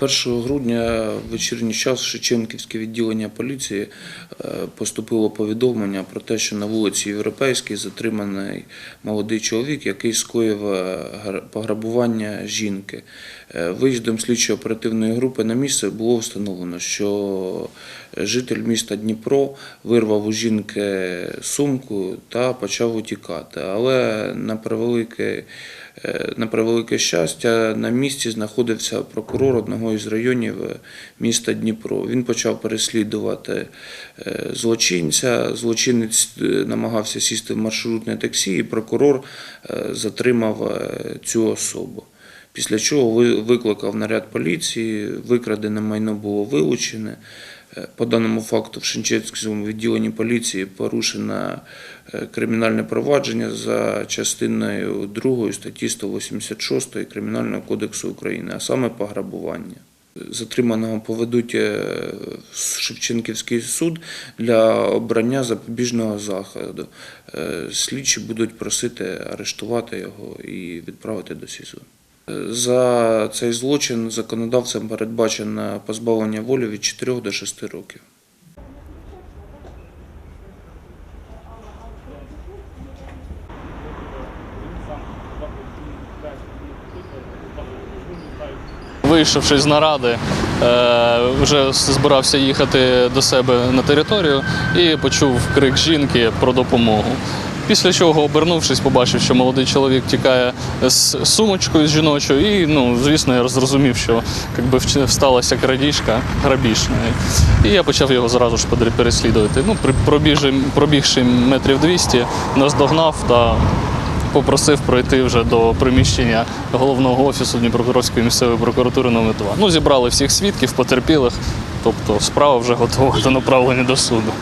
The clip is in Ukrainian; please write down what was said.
1 грудня в вечірній час Шевченківське відділення поліції е, поступило повідомлення про те, що на вулиці Європейській затриманий молодий чоловік, який скоїв е, пограбування жінки. Е, Виїздом слідчої оперативної групи на місце було встановлено, що житель міста Дніпро вирвав у жінки сумку та почав утікати. Але на превелике, е, на превелике щастя, на місці знаходився прокурор одного із районів е, міста Дніпро. Він почав переслідувати е, злочинця. Злочинець е, намагався сісти в маршрутне таксі, і прокурор е, затримав е, цю особу. Після чого ви- викликав наряд поліції, викрадене майно було вилучене. Е, По даному факту в Шенченському відділенні поліції порушено е, кримінальне провадження за частиною 2 статті 186 Кримінального кодексу України, а саме пограбування. Затриманого поведуть е, в Шевченківський суд для обрання запобіжного заходу. Слідчі будуть просити арештувати його і відправити до СІЗО. За цей злочин законодавцем передбачено позбавлення волі від 4 до 6 років. Вийшовши з наради, е, вже збирався їхати до себе на територію і почув крик жінки про допомогу. Після чого, обернувшись, побачив, що молодий чоловік тікає з сумочкою з жіночою, і ну, звісно, я зрозумів, що якби сталася крадіжка, грабіж. І я почав його зразу ж переслідувати. Ну, пробіжи, пробігши метрів 200, наздогнав та попросив пройти вже до приміщення головного офісу Дніпропетровської місцевої прокуратури номер 2. Ну, зібрали всіх свідків, потерпілих, тобто справа вже готова до направлення до суду.